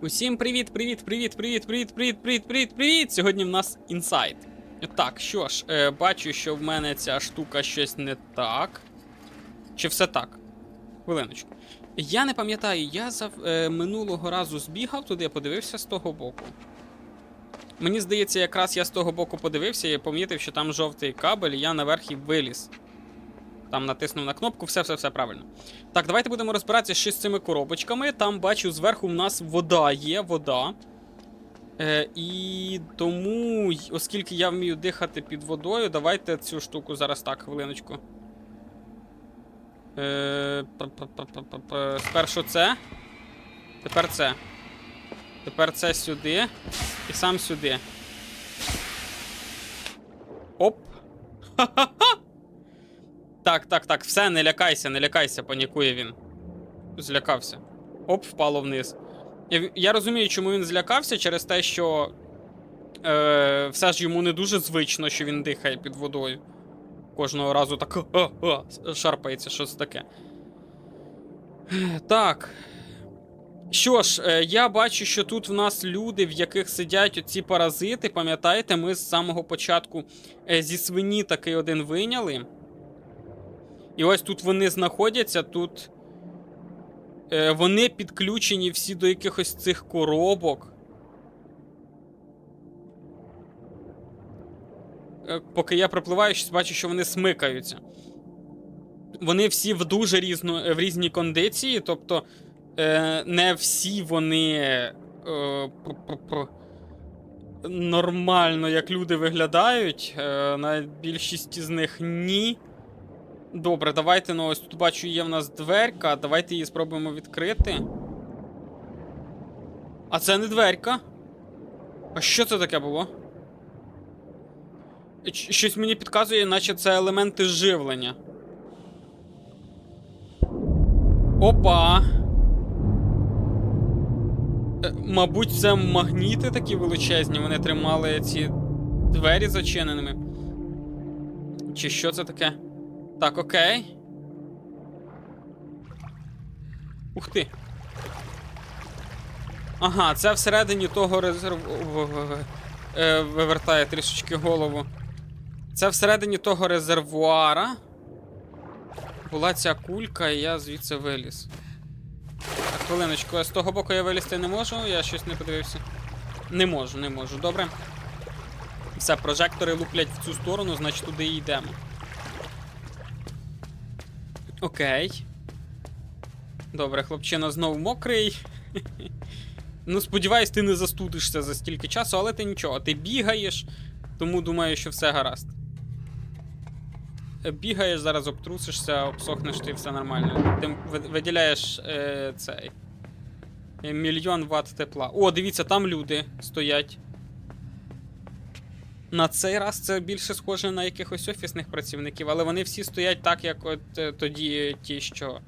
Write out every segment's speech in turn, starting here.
Усім привіт, привіт, привіт, привіт, привіт, привіт, привіт, привіт, привіт! Сьогодні в нас інсайт. Так, що ж, е, бачу, що в мене ця штука щось не так. Чи все так? Хвилиночку. Я не пам'ятаю, я за е, минулого разу збігав туди, подивився з того боку. Мені здається, якраз я з того боку подивився і помітив, що там жовтий кабель, і я наверх і виліз. Там натиснув на кнопку, все, все, все правильно. Так, давайте будемо розбиратися ще з цими коробочками. Там бачу, зверху в нас вода є, вода. Е, і тому, оскільки я вмію дихати під водою, давайте цю штуку зараз так, хвилиночку. Е. Спершу це. Тепер це. Тепер це сюди. І сам сюди. Оп. Ха-ха-ха! Так, так, так, все, не лякайся, не лякайся, панікує він. Злякався. Оп, впало вниз. Я, я розумію, чому він злякався через те, що е, все ж йому не дуже звично, що він дихає під водою. Кожного разу так а, а, шарпається, що це таке. Так. Що ж, е, я бачу, що тут в нас люди, в яких сидять оці паразити. Пам'ятаєте, ми з самого початку е, зі свині такий один вийняли. І ось тут вони знаходяться, тут е, вони підключені всі до якихось цих коробок. Е, поки я пропливаю, щось бачу, що вони смикаються. Вони всі в дуже різно, в різній кондиції, тобто е, не всі вони е, пр-пр-пр, нормально, як люди виглядають. Е, навіть більшість з них ні. Добре, давайте, ну ось тут бачу, є в нас дверка. Давайте її спробуємо відкрити. А це не дверка. А що це таке було? Щось мені підказує, наче це елементи живлення. Опа. Е, Мабуть, це магніти такі величезні, вони тримали ці двері зачиненими. Чи що це таке? Так, окей. Ух ти. Ага, це всередині того резерву. Е, вивертає трішечки голову. Це всередині того резервуара. Була ця кулька, і я звідси виліз. Так, хвилиночку, з того боку я вилізти не можу, я щось не подивився. Не можу, не можу, добре. Все, прожектори луплять в цю сторону, значить туди і йдемо. Окей. Добре, хлопчина знов мокрий. ну, сподіваюсь, ти не застудишся за стільки часу, але ти нічого, ти бігаєш, тому думаю, що все гаразд. Бігаєш, зараз обтрусишся, обсохнеш ти все нормально. Ти виділяєш е, цей. е, Мільйон ватт тепла. О, дивіться, там люди стоять. На цей раз це більше схоже на якихось офісних працівників, але вони всі стоять так, як от е, тоді ті, що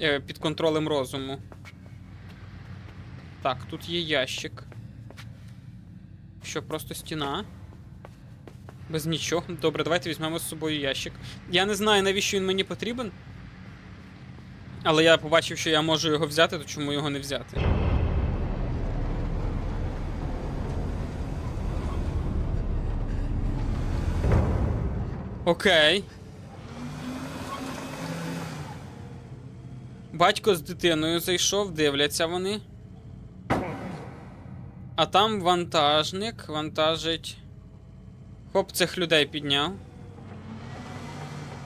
е, під контролем розуму. Так, тут є ящик. Що, просто стіна? Без нічого. Добре, давайте візьмемо з собою ящик. Я не знаю, навіщо він мені потрібен. Але я побачив, що я можу його взяти, то чому його не взяти? Окей. Батько з дитиною зайшов, дивляться вони. А там вантажник вантажить. Хоп, цих людей підняв.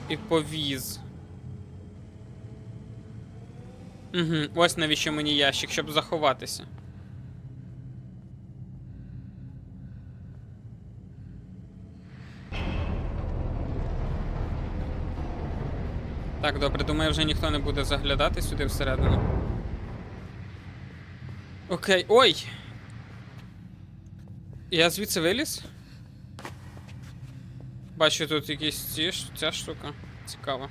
І повіз. Угу, ось навіщо мені ящик, щоб заховатися. Так, добре, думаю, вже ніхто не буде заглядати сюди всередину. Окей. Ой! Я звідси виліз? Бачу тут якісь ці, ця штука. Цікаво.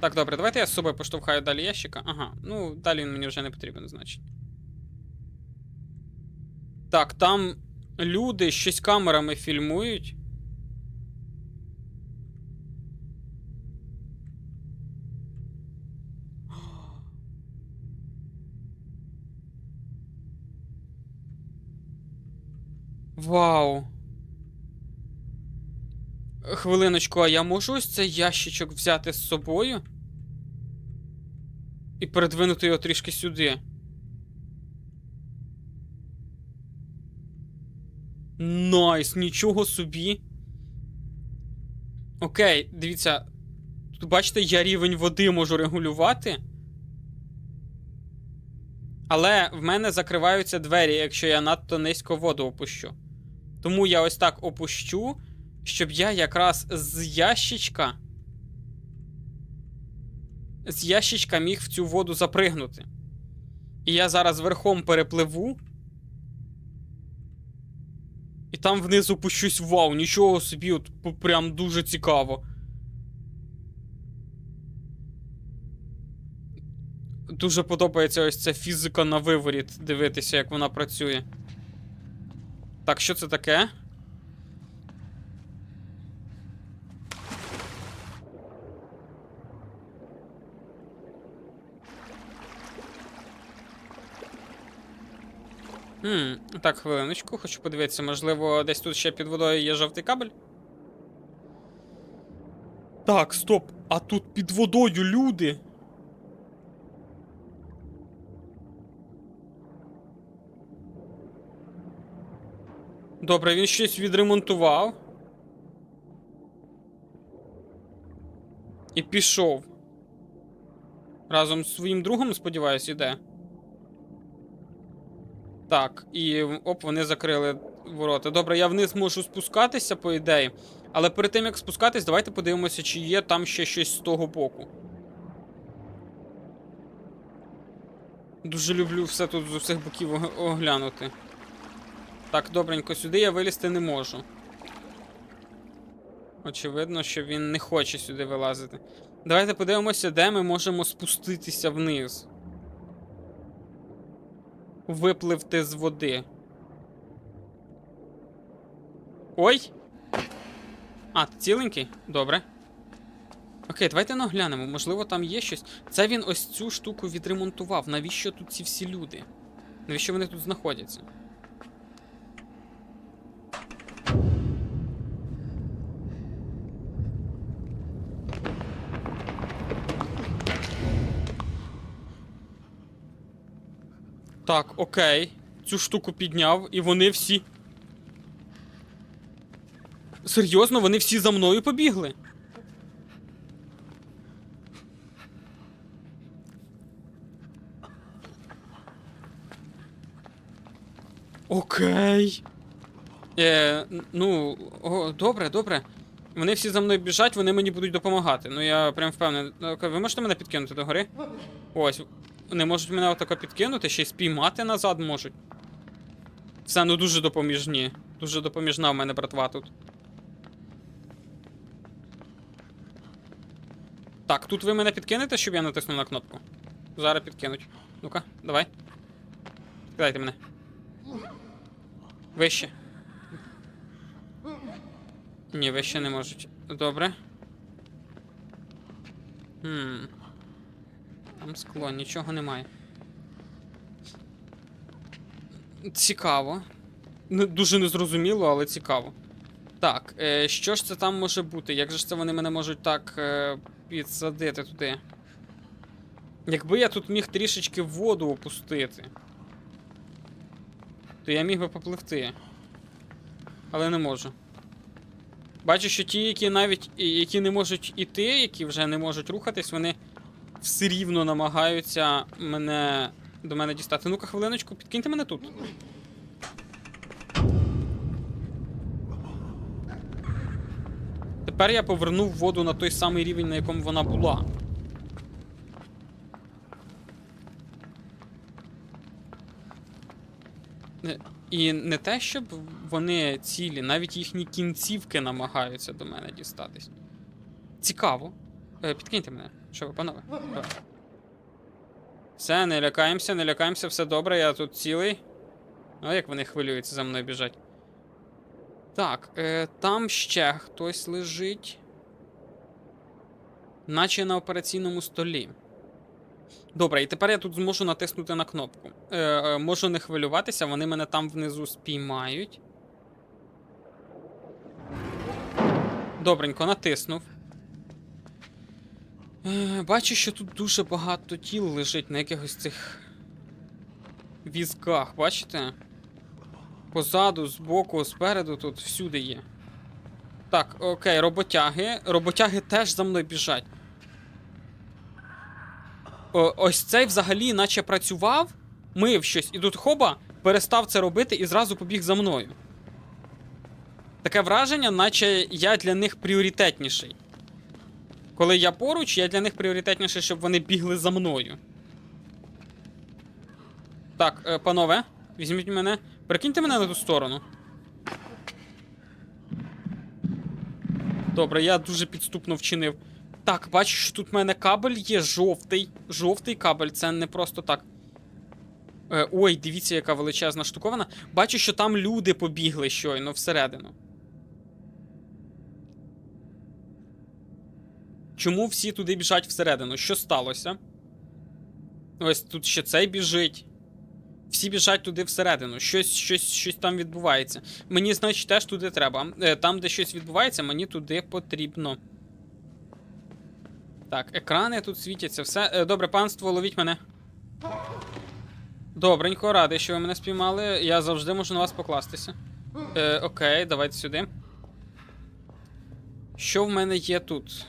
Так, добре, давайте я з собою поштовхаю далі ящика. Ага, ну далі він мені вже не потрібен, значить. Так, там люди щось камерами фільмують. Вау. Хвилиночку, а я можу ось цей ящичок взяти з собою? І передвинути його трішки сюди. Найс, нічого собі. Окей, дивіться. Тут бачите, я рівень води можу регулювати. Але в мене закриваються двері, якщо я надто низько воду опущу. Тому я ось так опущу, щоб я якраз з ящичка. З ящичка міг в цю воду запригнути. І я зараз верхом перепливу. І там внизу пущусь вау, нічого собі, от прям дуже цікаво. Дуже подобається ось ця фізика на виворіт, дивитися, як вона працює. Так, що це таке? Хм, так, хвилиночку, хочу подивитися, можливо, десь тут ще під водою є жовтий кабель. Так, стоп. А тут під водою люди. Добре, він щось відремонтував. І пішов. Разом з своїм другом, сподіваюсь, іде. Так, і оп, вони закрили ворота. Добре, я вниз можу спускатися, по ідеї. Але перед тим як спускатись, давайте подивимося, чи є там ще щось з того боку. Дуже люблю все тут з усіх боків оглянути. Так, добренько, сюди я вилізти не можу. Очевидно, що він не хоче сюди вилазити. Давайте подивимося, де ми можемо спуститися вниз. Випливти з води. Ой! А, ціленький? Добре. Окей, давайте наглянемо. Можливо, там є щось. Це він ось цю штуку відремонтував. Навіщо тут ці всі люди? Навіщо вони тут знаходяться? Так, окей. Цю штуку підняв, і вони всі. Серйозно, вони всі за мною побігли. Окей. Е, ну, о, добре, добре. Вони всі за мною біжать, вони мені будуть допомагати. Ну я прям впевнений. Ну, Ви можете мене підкинути до гори? Ось. Вони можуть мене отако підкинути, ще й спіймати назад можуть. Все, ну дуже допоміжні. Дуже допоміжна в мене братва тут. Так, тут ви мене підкинете, щоб я натиснув на кнопку. Зараз підкинуть. Ну-ка, давай. Кидайте мене. Вище. Ні, вище не можуть. Добре. Хм. Там скло, нічого немає. Цікаво. Дуже незрозуміло, але цікаво. Так, е, що ж це там може бути? Як же ж це вони мене можуть так е, підсадити туди? Якби я тут міг трішечки воду опустити, то я міг би попливти. Але не можу. Бачу, що ті, які навіть які не можуть іти, які вже не можуть рухатись, вони все рівно намагаються мене до мене дістати. Ну-ка, хвилиночку, підкиньте мене тут. Тепер я повернув воду на той самий рівень, на якому вона була. І не те, щоб вони цілі, навіть їхні кінцівки намагаються до мене дістатись. Цікаво. Е, підкиньте мене. Що ви, панове? Все, не лякаємося, не лякаємося, все добре, я тут цілий. А як вони хвилюються за мною біжать? Так, е, там ще хтось лежить. Наче на операційному столі. Добре, і тепер я тут зможу натиснути на кнопку. Е, е, Можу не хвилюватися, вони мене там внизу спіймають. Добренько, натиснув. Е, Бачу, що тут дуже багато тіл лежить на якихось цих візках, бачите? Позаду, збоку, спереду, тут всюди є. Так, окей, роботяги. Роботяги теж за мною біжать. О, ось цей взагалі наче працював, мив щось, і тут хоба перестав це робити і зразу побіг за мною. Таке враження, наче я для них пріоритетніший. Коли я поруч, я для них пріоритетніший, щоб вони бігли за мною. Так, е, панове, візьміть мене. Перекиньте мене на ту сторону. Добре, я дуже підступно вчинив. Так, бачу, що тут в мене кабель є жовтий. Жовтий кабель, це не просто так. Е, ой, дивіться, яка величезна штуковина. Бачу, що там люди побігли щойно всередину. Чому всі туди біжать всередину? Що сталося? Ось тут ще цей біжить. Всі біжать туди всередину. Щось, щось, щось там відбувається. Мені, значить, теж туди треба. Е, Там, де щось відбувається, мені туди потрібно. Так, екрани тут світяться, все. Е, Добре, панство, ловіть мене. Добренько, радий, що ви мене спіймали. Я завжди можу на вас покластися. Е, окей, давайте сюди. Що в мене є тут?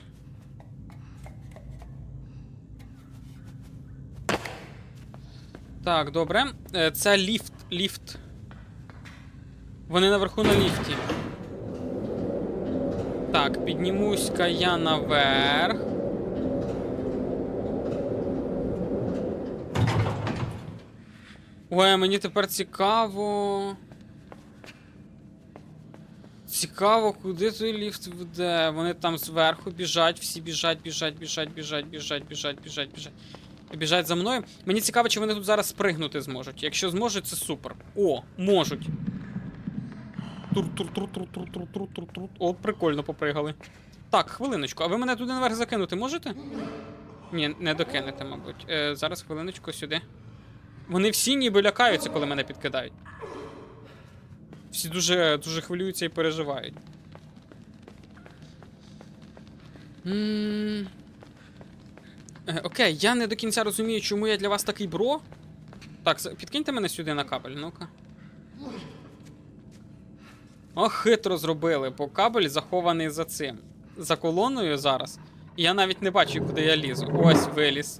Так, добре. Е, Це ліфт. Ліфт. Вони наверху на ліфті. Так, піднімусь-ка я наверх. Ой, мені тепер цікаво. Цікаво, куди той ліфт веде. Вони там зверху біжать, всі біжать, біжать, біжать, біжать, біжать, біжать, біжать, біжать. Біжать за мною. Мені цікаво, чи вони тут зараз спригнути зможуть. Якщо зможуть, це супер. О, можуть. Тур-тур-тур-тур-тур-тур-тур-тур. О, прикольно попригали. Так, хвилиночку, а ви мене туди наверх закинути можете? Ні, не докинете, мабуть. Е, зараз хвилиночку сюди. Вони всі ніби лякаються, коли мене підкидають. Всі дуже, дуже хвилюються і переживають. Окей, я не до кінця розумію, чому я для вас такий бро. Так, підкиньте мене сюди на кабель, ну-ка. О, хитро зробили, бо кабель захований за цим. За колоною зараз. І я навіть не бачу, куди я лізу. Ось виліз.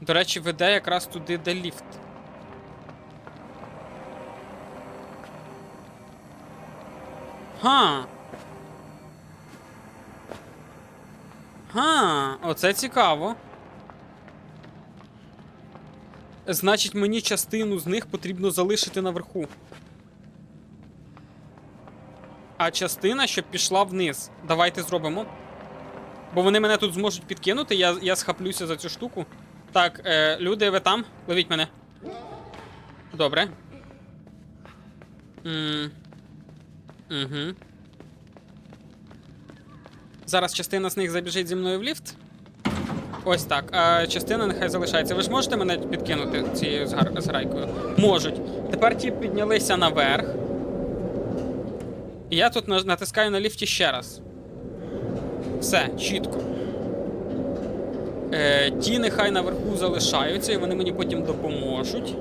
До речі, веде якраз туди, де ліфт. Ха. Ха, оце цікаво. Значить, мені частину з них потрібно залишити наверху. А частина, щоб пішла вниз. Давайте зробимо. Бо вони мене тут зможуть підкинути, я, я схаплюся за цю штуку. Так, е, люди, ви там? Ловіть мене. Добре. Угу. Зараз частина з них забіжить зі мною в ліфт. Ось так. А частина нехай залишається. Ви ж можете мене підкинути цією зграйкою? Можуть. Тепер ті піднялися наверх. І я тут натискаю на ліфті ще раз. Все, чітко. Е, ті нехай наверху залишаються, і вони мені потім допоможуть.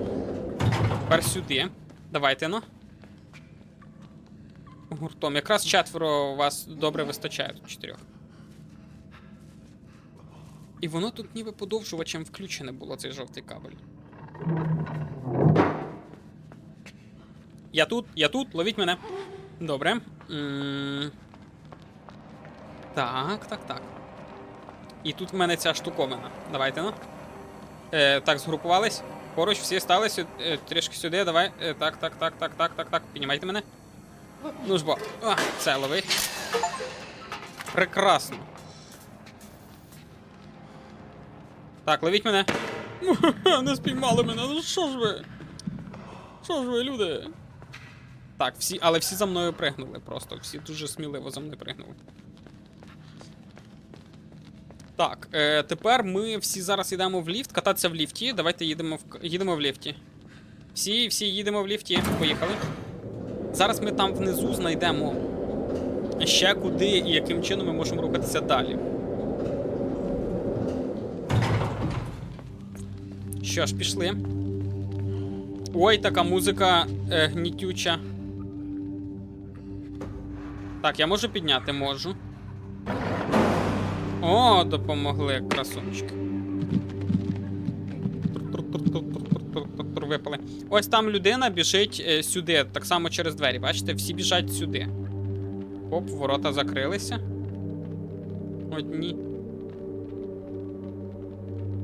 Тепер сюди. Давайте ну. Гуртом. Якраз четверо вас добре вистачає тут чотирьох. І воно тут ніби подовжувачем включене було цей жовтий кабель. Я тут, я тут, ловіть мене. Добре. Так, так, так. І тут в мене ця штуковина. Давайте ну. Е, так, згрупувались. Поруч всі стали сю... е, трішки сюди, давай. Е, так, так, так, так, так, так, так. Піднімайте мене. Ну ж бо. А, це лови. Прекрасно. Так, ловіть мене. Не спіймали мене. Ну що ж ви? Що ж ви, люди? Так, всі, але всі за мною пригнули просто. Всі дуже сміливо за мною пригнули. Так, е, тепер ми всі зараз йдемо в ліфт, кататися в ліфті. Давайте їдемо в, їдемо в ліфті. Всі, всі їдемо в ліфті. Поїхали. Зараз ми там внизу знайдемо ще куди і яким чином ми можемо рухатися далі. Що ж, пішли. Ой, така музика е, гнітюча. Так, я можу підняти, можу. О, допомогли, красунчики. Випали. Ось там людина біжить е, сюди, так само через двері. Бачите, всі біжать сюди. Оп, ворота закрилися. Одні.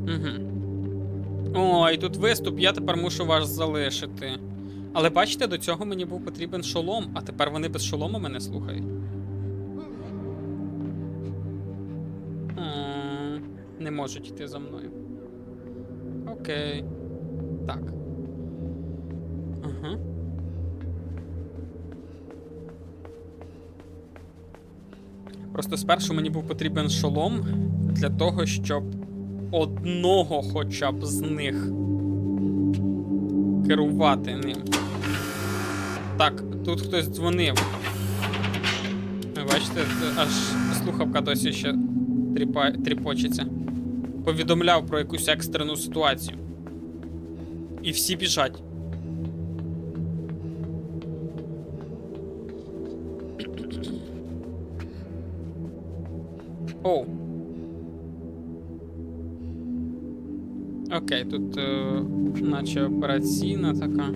Угу. Ой, тут виступ, я тепер мушу вас залишити. Але бачите, до цього мені був потрібен шолом, а тепер вони без шолома мене слухають. Не можуть йти за мною. Окей. Так. Просто спершу мені був потрібен шолом для того, щоб одного хоча б з них керувати ним. Так, тут хтось дзвонив. Бачите, аж слухавка досі ще тріпа... тріпочеться. Повідомляв про якусь екстрену ситуацію. І всі біжать. Окей, тут е, наче операційна така.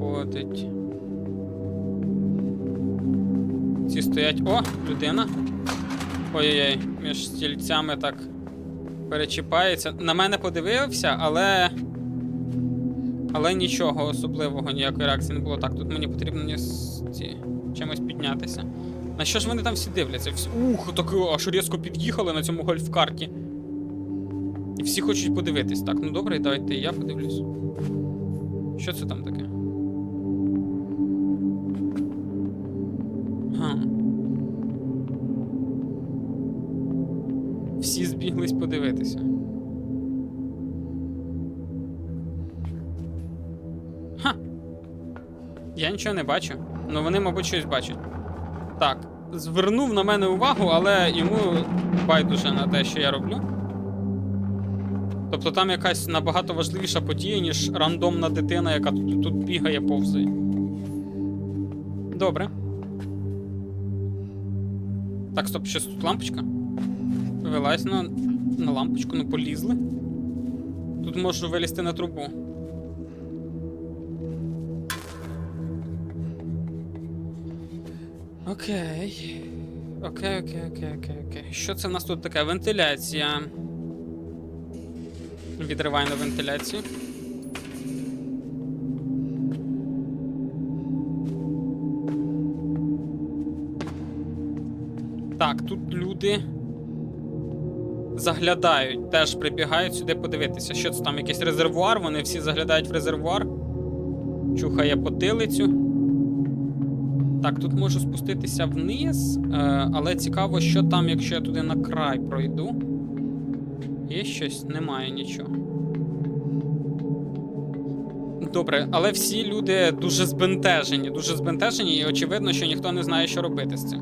Ходить. Ці стоять. О, людина. Ой-ой-ой, між стільцями так перечіпається. На мене подивився, але. Але нічого особливого, ніякої реакції не було. Так, тут мені потрібно ні ці, чимось піднятися. На що ж вони там всі дивляться? Всі... Ух, так аж різко під'їхали на цьому гольф-карті. І всі хочуть подивитись. Так, ну добре, давайте я подивлюсь. Що це там таке? Га. Всі збіглись подивитися. Ха. Я нічого не бачу. Ну вони, мабуть, щось бачать. Так, звернув на мене увагу, але йому байдуже на те, що я роблю. Тобто там якась набагато важливіша подія, ніж рандомна дитина, яка тут, тут бігає повзає. Добре. Так, стоп, щось тут лампочка. Вилазь на, на лампочку, ну полізли. Тут можу вилізти на трубу. Окей. Окей, окей, окей, окей, окей. Що це в нас тут таке? Вентиляція. Відривай на вентиляцію. Так, тут люди заглядають, теж прибігають сюди подивитися. Що це там, якийсь резервуар? Вони всі заглядають в резервуар. Чухає потилицю. Так, тут можу спуститися вниз, е, але цікаво, що там, якщо я туди на край пройду. Є щось? Немає нічого. Добре, але всі люди дуже збентежені, дуже збентежені, і очевидно, що ніхто не знає, що робити з цим.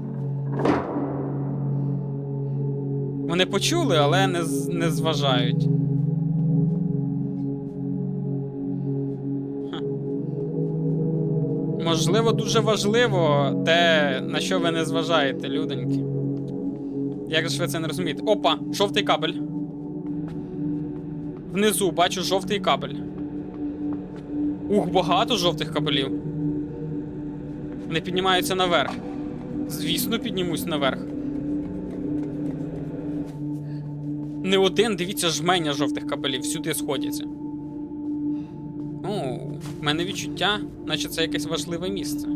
Вони почули, але не, не зважають. Ха. Можливо, дуже важливо те, на що ви не зважаєте, люденьки. Як ж ви це не розумієте? Опа, жовтий кабель. Внизу бачу жовтий кабель. Ух, багато жовтих кабелів. Вони піднімаються наверх. Звісно, піднімусь наверх. Не один, дивіться, жменя жовтих кабелів, сюди сходяться. О, в мене відчуття, наче це якесь важливе місце.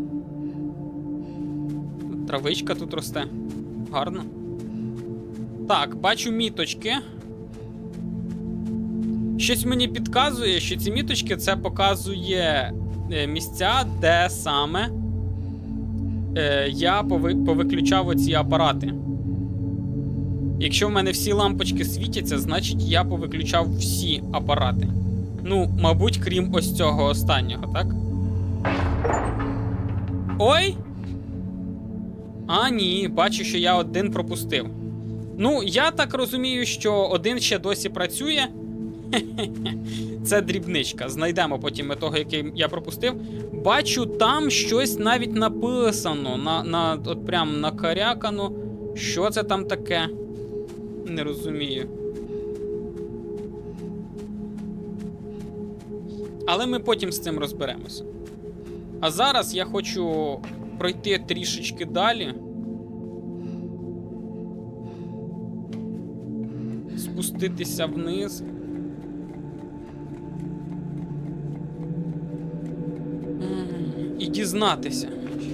Травичка тут росте. Гарно. Так, бачу міточки. Щось мені підказує, що ці міточки це показує е, місця, де саме е, я повиключав оці апарати. Якщо в мене всі лампочки світяться, значить я повиключав всі апарати. Ну, мабуть, крім ось цього останнього, так? Ой! А, ні, бачу, що я один пропустив. Ну, я так розумію, що один ще досі працює. Це дрібничка. Знайдемо потім ми того, який я пропустив. Бачу, там щось навіть написано. На, на, от прям накарякано. Що це там таке? Не розумію. Але ми потім з цим розберемося. А зараз я хочу пройти трішечки далі. Спуститися вниз. Дізнатися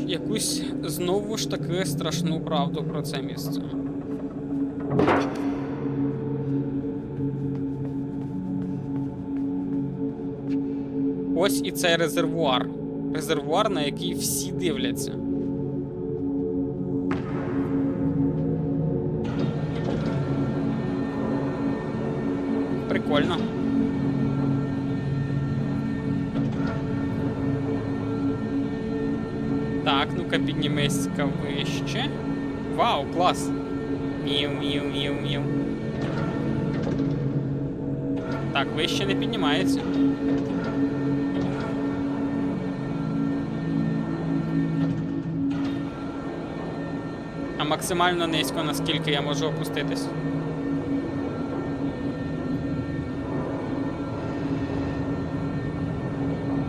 якусь знову ж таки страшну правду про це місце. Ось і цей резервуар. Резервуар, на який всі дивляться. Прикольно. Ну-ка вище. Вау, клас! Міу, міу, міу, міу. Так, вище не піднімається. А максимально низько, наскільки я можу опуститись.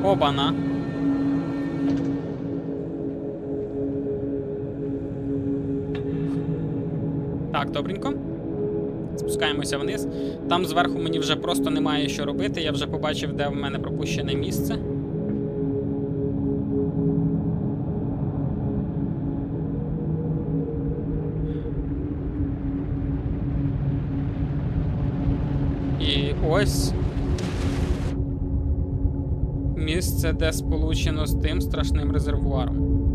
Обана. Так, добренько. Спускаємося вниз. Там зверху мені вже просто немає що робити. Я вже побачив, де в мене пропущене місце. І ось місце, де сполучено з тим страшним резервуаром.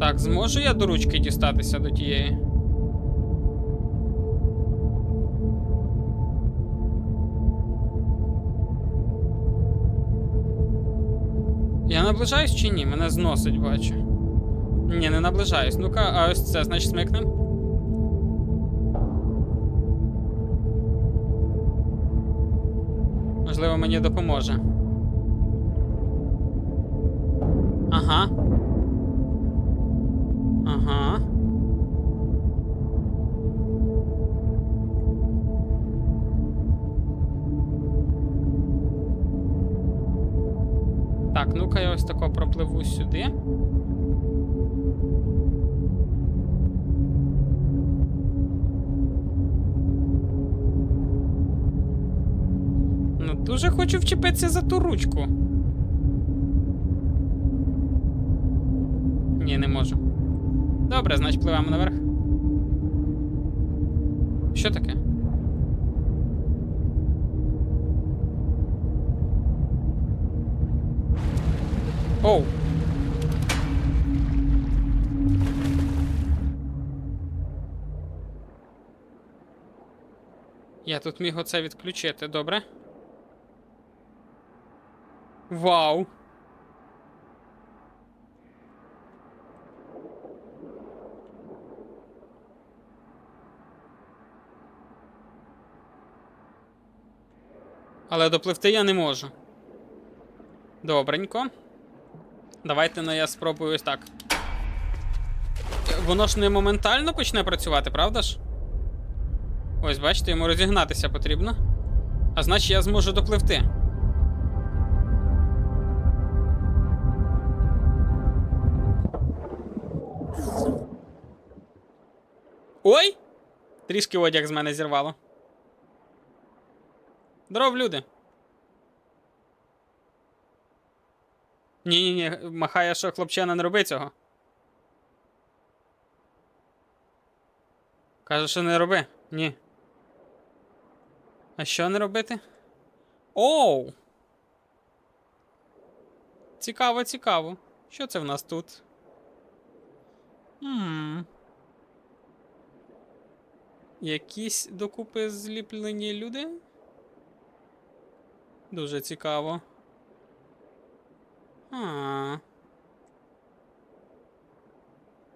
Так, зможу я до ручки дістатися до тієї? Я наближаюсь чи ні? Мене зносить, бачу. Ні, не наближаюсь. Ну-ка, а ось це, значить, смикнем. Можливо, мені допоможе. Ага. Так, ну-ка я ось тако пропливу сюди. Ну, дуже хочу вчепитися за ту ручку. Ні, не можу. Добре, значить пливемо наверх. Що таке? Оу. Я тут міг оце відключити, добре? Вау! Але допливти я не можу. Добренько. Давайте ну я спробую ось так. Воно ж не моментально почне працювати, правда ж? Ось, бачите, йому розігнатися потрібно. А значить я зможу допливти. Ой! Трішки одяг з мене зірвало. Здоров, люди. Ні-ні-ні, махає, що хлопчина не роби цього. Каже, що не роби. Ні. А що не робити? Оу! Цікаво, цікаво. Що це в нас тут? Хм. Якісь докупи зліплені люди? Дуже цікаво. А.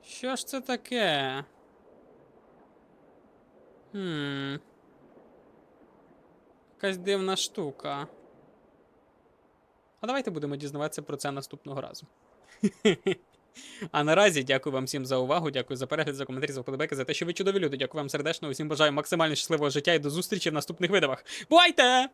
Що ж це таке? Хм. Якась дивна штука. А давайте будемо дізнаватися про це наступного разу. А наразі дякую вам всім за увагу, дякую за перегляд, за коментарі, за вподобайки, за те, що ви чудові люди. Дякую вам сердечно. Усім бажаю максимально щасливого життя і до зустрічі в наступних видавах. Бувайте!